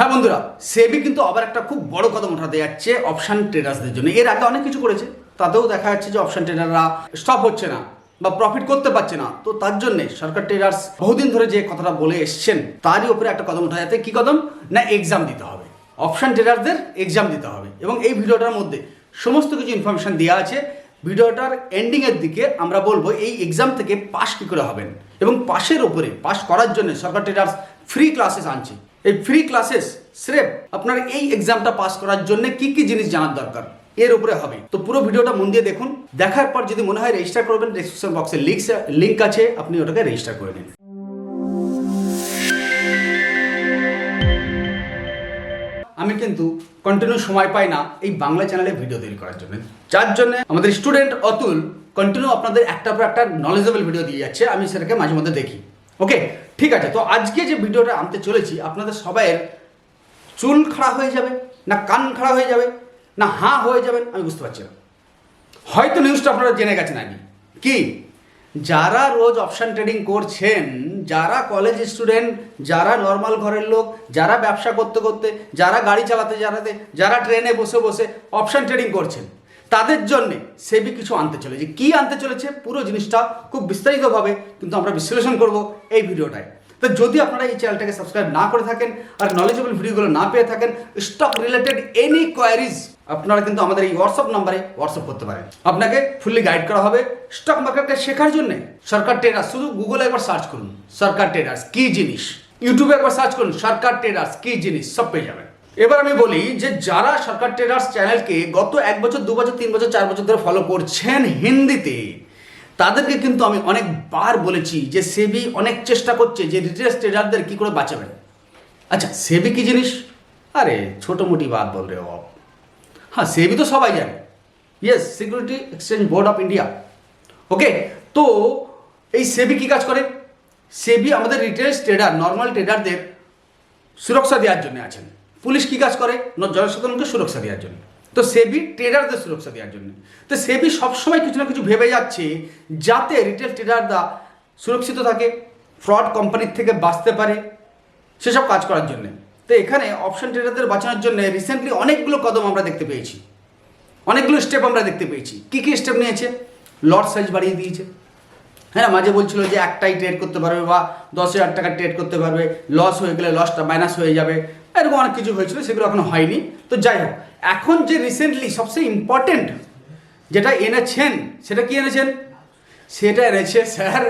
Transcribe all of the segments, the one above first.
হ্যাঁ বন্ধুরা, সেবি কিন্তু আবার একটা খুব বড় কদম উঠাতে যাচ্ছে অপশন ট্রেডার্সদের জন্য। এর আগে অনেক কিছু করেছে, তাতেও দেখা যাচ্ছে যে অপশন ট্রেডাররা স্টপ হচ্ছে না বা প্রফিট করতে পারছে না। তো তার জন্য সরকার ট্রেডার্স বহুদিন ধরে যে কথাটা বলে এসছেন, তারই উপরে একটা কদম উঠা যাতে কি কদম? না এক্সাম দিতে হবে। অপশান ট্রেডারদের এক্সাম দিতে হবে। এবং এই ভিডিওটার মধ্যে সমস্ত কিছু ইনফরমেশন দেওয়া আছে। ভিডিওটার এন্ডিংয়ের দিকে আমরা বলব, এই এক্সাম থেকে পাশ কী করে হবেন? এবং পাশের ওপরে পাশ করার জন্য সরকার ট্রেডার্স ফ্রি ক্লাসেস আনছে। এই ফ্রি ক্লাসেস স্রেফ আপনার এই এক্সামটা পাস করার জন্য কি কি জিনিস জানার দরকার? এর উপরে হবে। তো পুরো ভিডিওটা মন দিয়ে দেখুন। দেখার পর যদি মনে হয় রেজিস্টার করবেন ডিসক্রিপশন বক্সে লিঙ্ক লিঙ্ক আছে, আপনি ওটাকে রেজিস্টার করে নিন। আমি কিন্তু কন্টিনিউ সময় পাই না এই বাংলা চ্যানেলে ভিডিও তৈরি করার জন্য। যার জন্য আমাদের স্টুডেন্ট অতুল কন্টিনিউ আপনাদের একটা পর একটা নলেজেবল ভিডিও দিয়ে যাচ্ছে। আমি সেটাকে মাঝে মধ্যে দেখি। ওকে ঠিক আছে, তো আজকে যে ভিডিওটা আনতে চলেছি, আপনাদের সবাইয়ের চুল খাড়া হয়ে যাবে, না কান খাড়া হয়ে যাবে, না হাঁ হয়ে যাবেন, আমি বুঝতে পারছি না। হয়তো নিউজটা আপনারা জেনে গেছেন আগে। কি? যারা রোজ অপশান ট্রেডিং করছেন, যারা কলেজ স্টুডেন্ট যারা নর্মাল ঘরের লোক, যারা ব্যবসা করতে করতে, যারা গাড়ি চালাতে চালাতে, যারা ট্রেনে বসে বসে অপশান ট্রেডিং করছেন তাদের জন্যে সেবি কিছু আনতে চলেছে। কি আনতে চলেছে? পুরো জিনিসটা খুব বিস্তারিতভাবে কিন্তু আমরা বিশ্লেষণ করব এই ভিডিওটায়। তো যদি আপনারা এই চ্যানেলটাকে সাবস্ক্রাইব না করে থাকেন আর নলেজেবল ভিডিওগুলো না পেয়ে থাকেন স্টক রিলেটেড এনি কোয়ারিজ আপনারা কিন্তু আমাদের এই হোয়াটসঅ্যাপ নাম্বারে হোয়াটসঅ্যাপ করতে পারেন। আপনাকে ফুললি গাইড করা হবে স্টক মার্কেটকে শেখার জন্য। সরকার ট্রেডার্স শুধু গুগলে একবার সার্চ করুন। সরকার ট্রেডার্স কি জিনিস? ইউটিউবে একবার সার্চ করুন, সরকার ট্রেডার্স কি জিনিস? সব পেয়ে যাবেন। এবার আমি বলি যে যারা সরকার ট্রেডার্স চ্যানেলকে গত এক বছর, দু বছর, তিন বছর, চার বছর ধরে ফলো করছেন হিন্দিতে, তাদেরকে কিন্তু আমি অনেকবার বলেছি যে সেবি অনেক চেষ্টা করছে যে রিটেল ট্রেডারদের কি করে বাঁচাবেন। আচ্ছা সেবি কি জিনিস? আরে মোটি বাদ বল রে ও হ্যাঁ সেবি তো সবাই জানে। Yes security exchange board of India okay তো এই সেবি কি কাজ করে? সেবি আমাদের রিটেল ট্রেডার নর্মাল ট্রেডারদের সুরক্ষা দেওয়ার জন্য আছেন। পুলিশ কি কাজ করে? জনসাধারণকে সুরক্ষা দেওয়ার জন্য। তো সেবি ট্রেডারদের সুরক্ষা দেওয়ার জন্য। তো সেবি সবসময় কিছু না কিছু ভেবে যাচ্ছে যাতে রিটেল ট্রেডাররা সুরক্ষিত থাকে, ফ্রড কোম্পানির থেকে বাঁচতে পারে সেসব কাজ করার জন্য। তো এখানে অপশন ট্রেডারদের বাঁচানোর জন্য রিসেন্টলি অনেকগুলো কদম আমরা দেখতে পেয়েছি। অনেকগুলো স্টেপ আমরা দেখতে পেয়েছি। কী কী স্টেপ নিয়েছে? লট সাইজ বাড়িয়ে দিয়েছে। হ্যাঁ মাঝে বলছিল যে একটাই ট্রেড করতে পারবে বা দশ হাজার টাকা ট্রেড করতে পারবে। লস হয়ে গেলে লসটা মাইনাস হয়ে যাবে। এরকম অনেক কিছু হয়েছিল, সেগুলো এখন হয়নি। তো যাই হোক, এখন যে রিসেন্টলি সবচেয়ে ইম্পর্টেন্ট যেটা এনেছেন, সেটা কি এনেছেন? সেটা এনেছে, স্যার,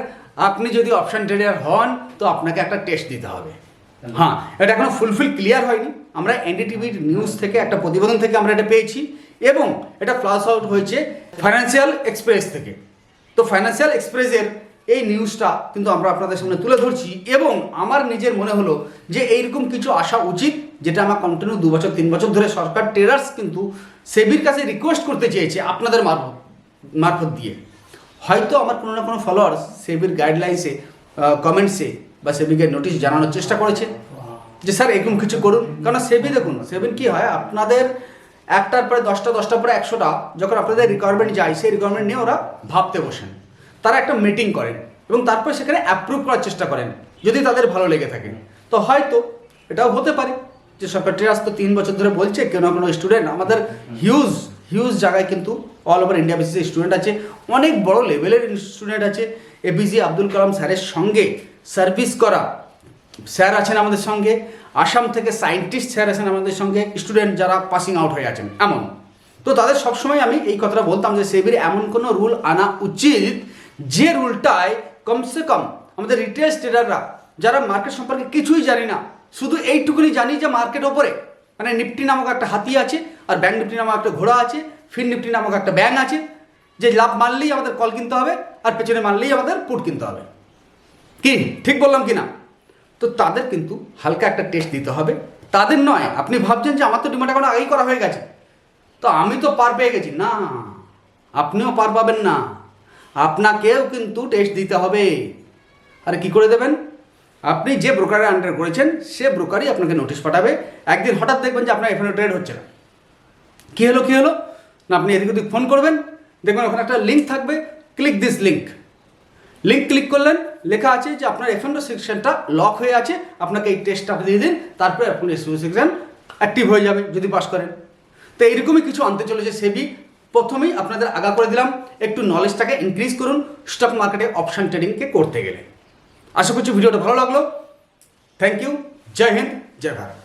আপনি যদি অপশন ট্রেডার হন, তো আপনাকে একটা টেস্ট দিতে হবে। হ্যাঁ এটা এখনও ফুলফিল ক্লিয়ার হয়নি। আমরা এনডিটিভির নিউজ থেকে একটা প্রতিবেদন থেকে আমরা এটা পেয়েছি, এবং এটা ফ্লাশ আউট হয়েছে ফাইন্যান্সিয়াল এক্সপ্রেস থেকে। তো ফাইন্যান্সিয়াল এক্সপ্রেসের এই নিউজটা কিন্তু আমরা আপনাদের সামনে তুলে ধরছি এবং আমার নিজের মনে হলো যে এইরকম কিছু আসা উচিত যেটা আমার কন্টিনিউ দু বছর, তিন বছর ধরে সরকার ট্রেডার্স কিন্তু সেবির কাছে রিকোয়েস্ট করতে চেয়েছে আপনাদের মারফত মারফত দিয়ে। হয়তো আমার কোনো না কোনো ফলোয়ার্স সেবির গাইডলাইন্সে কমেন্টসে বা সেবিকে নোটিশ জানানোর চেষ্টা করেছে যে, স্যার, এরকম কিছু করুন। কারণ সেবি দেখুন সেবিন কি হয়, আপনাদের একটার পরে দশটা, দশটার পরে একশোটা যখন আপনাদের রিকোয়ারমেন্ট যায়, সেই রিকোয়ারমেন্ট নিয়ে ওরা ভাবতে বসেন। তারা একটা মিটিং করেন এবং তারপরে সেখানে অ্যাপ্রুভ করার চেষ্টা করেন, যদি তাদের ভালো লেগে থাকে। তো হয়তো এটাও হতে পারে যে সরকার তো তিন বছর ধরে বলছে কেন কোনো স্টুডেন্ট আমাদের হিউজ হিউজ জায়গায় কিন্তু অল ওভার ইন্ডিয়া বেসিসে স্টুডেন্ট আছে, অনেক বড় লেভেলের স্টুডেন্ট আছে। এপিজে আব্দুল কালাম স্যারের সঙ্গে সার্ভিস করা স্যার আছেন আমাদের সঙ্গে, আসাম থেকে সায়েন্টিস্ট স্যার আছেন আমাদের সঙ্গে স্টুডেন্ট যারা পাসিং আউট হয়ে আছেন, এমন। তো তাদের সবসময় আমি এই কথাটা বলতাম যে সেবির এমন কোনো রুল আনা উচিত যে রুলটায় কমসে কম আমাদের রিটেল ট্রেডাররা যারা মার্কেট সম্পর্কে কিছুই জানি না, শুধু এইটুকুনি জানি যে মার্কেট ওপরে মানে নিফটি নামক একটা হাতি আছে, আর ব্যাংক নিফটি নামক একটা ঘোড়া আছে ফিন নিফটি নামক একটা ব্যাং আছে, যে লাভ মারলেই আমাদের কল কিনতে হবে, আর পেছনে মারলেই আমাদের পুট কিনতে হবে। কি? ঠিক বললাম কি না তো তাদের কিন্তু হালকা একটা টেস্ট দিতে হবে। তাদের নয়, আপনি ভাবছেন যে আমার তো ডিমান্ড এখন আগেই করা হয়ে গেছে। তো আমি তো পার পেয়ে গেছি। না, আপনিও পার পাবেন না। আপনাকেও কিন্তু টেস্ট দিতে হবে। আরে কি করে দেবেন? আপনি যে ব্রোকারের আন্ডার করেছেন, সে ব্রোকারই আপনাকে নোটিশ পাঠাবে। একদিন হঠাৎ দেখবেন যে আপনার এখানে ট্রেড হচ্ছে না। কী হলো কী হলো? না, আপনি এদিক ওদিক ফোন করবেন। দেখবেন ওখানে একটা লিঙ্ক থাকবে। Click this link link click করলেন, লেখা আছে যে আপনার এফ সেকশনটা লক হয়ে আছে। আপনাকে এই টেস্টটা দিয়ে দিন। তারপরে আপনার এসিও সেকশন অ্যাক্টিভ হয়ে যাবে, যদি পাস করেন। তো এইরকমই কিছু আনতে চলেছে সেবি প্রথমেই আপনাদের আগা করে দিলাম, একটু নলেজটাকে ইনক্রিজ করুন স্টক মার্কেটে অপশান ট্রেডিংকে করতে গেলে। আশা করছি ভিডিওটা ভালো লাগল। থ্যাংক ইউ জয় হিন্দ, জয় ভারত।